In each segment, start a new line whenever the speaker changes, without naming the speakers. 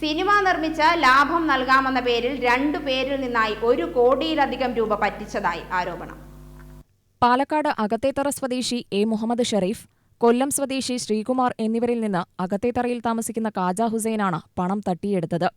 Cinema നിർമ്മിച്ച ലാഭം നൽകാമെന്ന പേരിൽ രണ്ടു പേരിൽ നിന്നായി ഒരു കോടിയിലധികം രൂപ പറ്റിച്ചതായി ആരോപണം.
പാലക്കാട് അകത്തേത്തറ സ്വദേശി എ മുഹമ്മദ് ഷെരീഫ് കൊല്ലം സ്വദേശി ശ്രീകുമാർ എന്നിവരിൽ നിന്ന് അകത്തേത്തറയിൽ താമസിക്കുന്ന കാജ ഹുസൈനാണ് പണം തട്ടിയെടുത്തത്.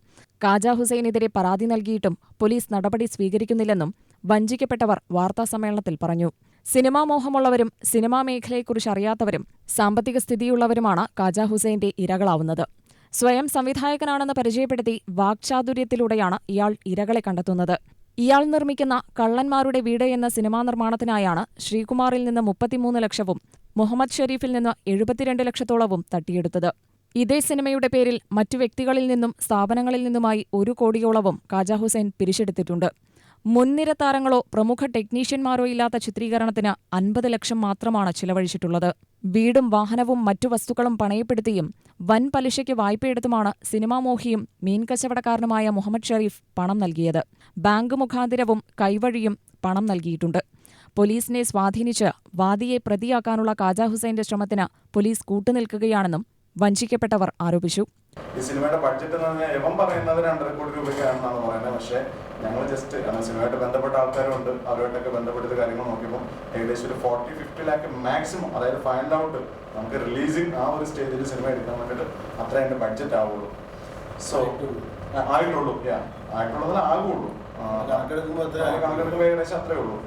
കാജ ഹുസൈനെതിരെ പരാതി നൽകിയിട്ടും പോലീസ് നടപടി സ്വീകരിക്കുന്നില്ലെന്നും വഞ്ചിക്കപ്പെട്ടവർ വാർത്താസമ്മേളനത്തിൽ പറഞ്ഞു. സിനിമാ മോഹമുള്ളവരും സിനിമാ മേഖലയെക്കുറിച്ച് അറിയാത്തവരും സാമ്പത്തിക സ്ഥിതിയുള്ളവരുമാണ് കാജ ഹുസൈന്റെ ഇരകളാവുന്നത്. സ്വയം സംവിധായകനാണെന്ന് പരിചയപ്പെടുത്തി വാക്ചാതുര്യത്തിലൂടെയാണ് ഇയാൾ ഇരകളെ കണ്ടെത്തുന്നത്. ഇയാൾ നിർമ്മിക്കുന്ന കള്ളന്മാരുടെ വീട് എന്ന സിനിമാ നിർമ്മാണത്തിനായാണ് ശ്രീകുമാറിൽ നിന്ന് മുപ്പത്തിമൂന്ന് ലക്ഷവും മുഹമ്മദ് ഷെരീഫിൽ നിന്ന് എഴുപത്തിരണ്ട് ലക്ഷത്തോളവും തട്ടിയെടുത്തത്. ഇതേ സിനിമയുടെ പേരിൽ മറ്റു വ്യക്തികളിൽ നിന്നും സ്ഥാപനങ്ങളിൽ നിന്നുമായി ഒരു കോടിയോളവും കാജ ഹുസൈൻ പിരിച്ചെടുത്തിട്ടുണ്ട്. മുൻനിര താരങ്ങളോ പ്രമുഖ ടെക്നീഷ്യന്മാരോ ഇല്ലാത്ത ചിത്രീകരണത്തിന് അൻപത് ലക്ഷം മാത്രമാണ് ചിലവഴിച്ചിട്ടുള്ളത്. വീടും വാഹനവും മറ്റു വസ്തുക്കളും പണയപ്പെടുത്തിയും വൻ പലിശയ്ക്ക് വായ്പയെടുത്തുമാണ് സിനിമാമോഹിയും മീൻ കച്ചവടക്കാരനുമായ മുഹമ്മദ് ഷെരീഫ് പണം നൽകിയത്. ബാങ്ക് മുഖാന്തിരവും കൈവഴിയും പണം നൽകിയിട്ടുണ്ട്. പോലീസിനെ സ്വാധീനിച്ച് വാദിയെ പ്രതിയാക്കാനുള്ള കാജ ഹുസൈന്റെ ശ്രമത്തിന് പോലീസ് കൂട്ടുനിൽക്കുകയാണെന്നും വഞ്ചിക്കപ്പെട്ടവർ ആരോപിച്ചു.
ഈ സിനിമയുടെ ബഡ്ജറ്റ് എന്ന് പറഞ്ഞാൽ എവൻ പറയുന്നത് രണ്ടര കോടി രൂപയ്ക്കാണെന്നാണ് പറയുന്നത്. പക്ഷേ ഞങ്ങൾ ജസ്റ്റ് സിനിമയായിട്ട് ബന്ധപ്പെട്ട ആൾക്കാരുണ്ട് അവരുമായിട്ടൊക്കെ ബന്ധപ്പെട്ട കാര്യങ്ങൾ നോക്കിയപ്പോൾ ഏകദേശം ഒരു ഫോർട്ടി ഫിഫ്റ്റി ലാക്ക് മാക്സിമം അതായത് ഫൈനൽ ഔട്ട് നമുക്ക് റിലീസിങ് ആ ഒരു സ്റ്റേജിൽ സിനിമ എടുക്കാൻ വേണ്ടിയിട്ട് അത്ര അതിന്റെ ബഡ്ജറ്റ് ആവുള്ളൂ. സോ ആയിട്ടുള്ളൂ. യാ ആയിട്ടുള്ളതിൽ ആകുള്ളൂ.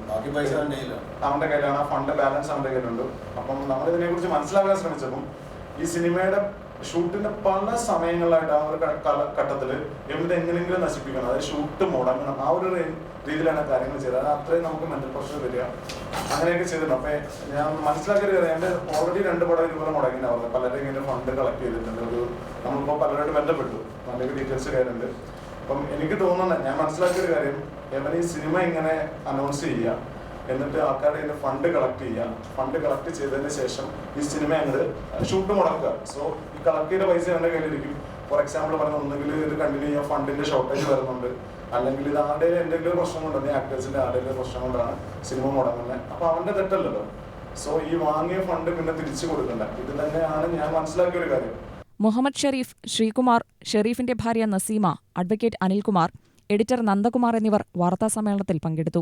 ബാക്കി പൈസ
അവന്റെ കയ്യിലാണ് ആ ഫണ്ട് ബാലൻസ് അവന്റെ കയ്യിലുണ്ട്. അപ്പം നമ്മൾ ഇതിനെ കുറിച്ച് മനസ്സിലാക്കാൻ ശ്രമിച്ചപ്പം ഈ സിനിമയുടെ ഷൂട്ടിന്റെ പല സമയങ്ങളിലായിട്ട് ആ ഒരു കാലഘട്ടത്തിൽ എവിടെ എങ്ങനെയെങ്കിലും നശിപ്പിക്കണം. അതായത് ഷൂട്ട് മുടങ്ങണം. ആ ഒരു രീതിയിലാണ് കാര്യങ്ങൾ ചെയ്തത്. അത് അത്രയും നമുക്ക് മെന്റൽ പ്രഷർ വരിക. അങ്ങനെയൊക്കെ ചെയ്തിട്ടുണ്ട്. അപ്പൊ ഞാൻ മനസ്സിലാക്കിയത് എന്റെ ഓൾറെഡി രണ്ട് പടം ഇതുപോലെ മുടങ്ങിയിട്ടുണ്ടാവുന്നത് പലരും ഇങ്ങനെ ഫണ്ട് കളക്ട് ചെയ്തിട്ടുണ്ട്. ഒരു നമ്മളിപ്പോ പലരോട് ബന്ധപ്പെട്ടു. നല്ല ഡീറ്റെയിൽസ് കാര്യമുണ്ട് അപ്പം എനിക്ക് തോന്നുന്നത് ഞാൻ മനസ്സിലാക്കിയ ഒരു കാര്യം എവൻ ഈ സിനിമ ഇങ്ങനെ അനൗൺസ് ചെയ്യുക എന്നിട്ട് ആൾക്കാരുടെ കയ്യിൽ ഫണ്ട് കളക്ട് ചെയ്യുക ഫണ്ട് കളക്ട് ചെയ്തതിന് ശേഷം ഈ സിനിമ അങ്ങോട്ട് ഷൂട്ട് മുടക്കുക. സോ ഈ കളക്ട് ചെയ്ത പൈസ ഞങ്ങളുടെ കയ്യിലിരിക്കും. ഫോർ എക്സാമ്പിൾ പറഞ്ഞ ഒന്നുകിൽ ഇത് കണ്ടിന്യൂ ചെയ്യാൻ ഫണ്ടിന്റെ ഷോർട്ടേജ് വരുന്നുണ്ട്. അല്ലെങ്കിൽ ഇത് ആരുടെ എന്തെങ്കിലും പ്രശ്നം കൊണ്ടാണ് ആക്ടേഴ്സിന്റെ ആരുടെ പ്രശ്നം കൊണ്ടാണ് സിനിമ മുടങ്ങുന്നത് അപ്പൊ അവന്റെ തെറ്റല്ലല്ലോ. സോ ഈ വാങ്ങിയ ഫണ്ട് പിന്നെ തിരിച്ചു കൊടുക്കണ്ട. ഇത് തന്നെയാണ് ഞാൻ മനസ്സിലാക്കിയ ഒരു കാര്യം.
മുഹമ്മദ് ഷെരീഫ് ശ്രീകുമാർ ഷെരീഫിന്റെ ഭാര്യ നസീമ അഡ്വക്കേറ്റ് അനിൽകുമാർ എഡിറ്റർ നന്ദകുമാർ എന്നിവർ വാർത്താസമ്മേളനത്തിൽ പങ്കെടുത്തു.